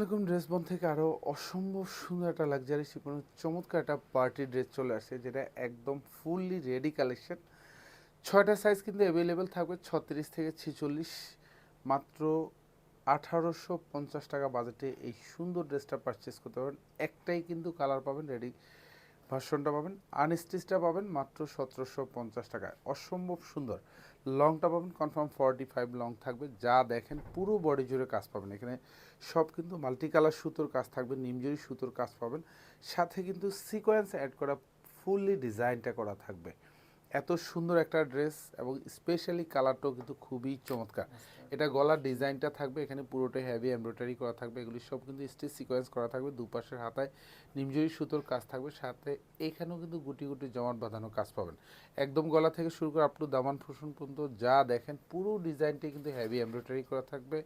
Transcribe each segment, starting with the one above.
এরকম ড্রেস বন থেকে আরও অসম্ভব সুন্দর একটা লাক্সারি শিপন চমৎকার একটা পার্টি ড্রেস চলে আসছে, যেটা একদম ফুললি রেডি কালেকশন ছয়টা সাইজ কিন্তু অ্যাভেলেবেল থাকবে, ছত্রিশ থেকে ছেচল্লিশ, মাত্র আঠারোশো পঞ্চাশ টাকা বাজেটে এই সুন্দর ড্রেসটা পারচেস করতে পারেন একটাই কিন্তু কালার পাবেন রেডি ভার্সনটা পাবেন, আনস্টিচটা পাবেন মাত্র সতেরোশো পঞ্চাশ টাকায়। অসম্ভব সুন্দর। লংটা পাবেন কনফার্ম ফর্টি ফাইভ লং থাকবে। যা দেখেন, পুরো বডি জুড়ে কাজ পাবেন। এখানে সব কিন্তু মাল্টি কালার সুতোর কাজ থাকবে নিমজুরি সুতোর কাজ পাবেন। সাথে কিন্তু সিকোয়েন্স অ্যাড করা ফুললি ডিজাইনটা করা থাকবে। এত সুন্দর একটা ড্রেস এবং স্পেশালি কালারটাও কিন্তু খুবই চমৎকার। এটা গলার ডিজাইনটা থাকবে এখানে পুরোটাই হ্যাভি এমব্রয়ডারি করা থাকবে এগুলি সব কিন্তু স্টিচ সিকোয়েন্স করা থাকবে দুপাশের হাতায় নিমজুরি সুতোর কাজ থাকবে সাথে এখানেও কিন্তু গুটি গুটি জমাট বাঁধানো কাজ পাবেন। একদম গলা থেকে শুরু করে আপ টু দামান ফুসন পর্যন্ত যা দেখেন পুরো ডিজাইনটাই কিন্তু হ্যাভি এমব্রয়ডারি করা থাকবে।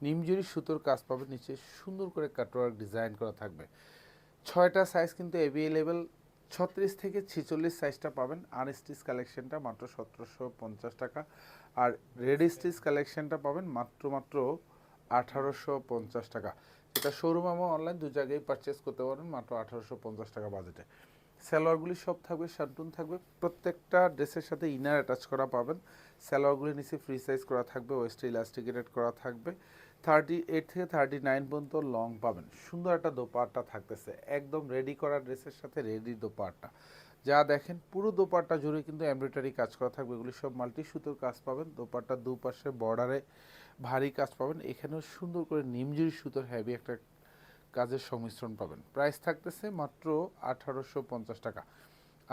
নিমজুরি সুতোর কাজ পাবেন নিচে সুন্দর করে কাটওয়ার্ক ডিজাইন করা থাকবে। ছয়টা সাইজ কিন্তু অ্যাভেলেবেল ছত্রিশ থেকে ছেচল্লিশ সাইজটা পাবেন। আনস্টিচ কালেকশনটা মাত্র সতেরোশো পঞ্চাশ টাকা। আর রেড স্টিচ কালেকশনটা পাবেন মাত্র মাত্র আঠারোশো পঞ্চাশ টাকা। এটা শোরুম এবং অনলাইন দু জায়গায় পারচেস করতে পারেন মাত্র আঠারোশো পঞ্চাশ টাকা বাজেটে সালোয়ারগুলি সব থাকবে, শার্টুন থাকবে, প্রত্যেকটা ড্রেসের সাথে ইনার অ্যাটাচ করা পাবেন। সালোয়ারগুলি নিচে ফ্রি সাইজ করা থাকবে ওয়েস্টে ইলাস্টিকেটেড করা থাকবে। থার্টি এইট থেকে থার্টি নাইন পর্যন্ত লং পাবেন। সুন্দর একটা দোপাট্টা থাকতেছে। একদম রেডি করা ড্রেসের সাথে রেডি দোপাট্টা। যা দেখেন, পুরো দোপাট্টা জুড়ে কিন্তু এমব্রয়ডারি কাজ করা থাকবে। এগুলি সব মাল্টি সুতোর কাজ পাবেন। দোপাট্টার দুপাশে বর্ডারে ভারী কাজ পাবেন। এখানেও সুন্দর করে নিমজুরি সুতোর হ্যাভি একটা কাজের সংমিশ্রণ পাবেন। প্রাইস থাকতেছে মাত্র আঠারোশো পঞ্চাশ টাকা।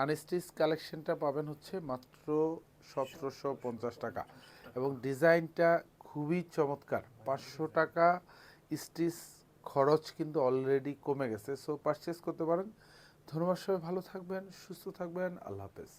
আনস্টিচ কালেকশনটা পাবেন হচ্ছে মাত্র সতেরোশো পঞ্চাশ টাকা। এবং ডিজাইনটা খুবই চমৎকার। পাঁচশো টাকা স্টিচ খরচ কিন্তু অলরেডি কমে গেছে। সো পারচেস করতে পারেন। ধন্যবাদ সবাই, ভালো থাকবেন, সুস্থ থাকবেন। আল্লাহ হাফেজ।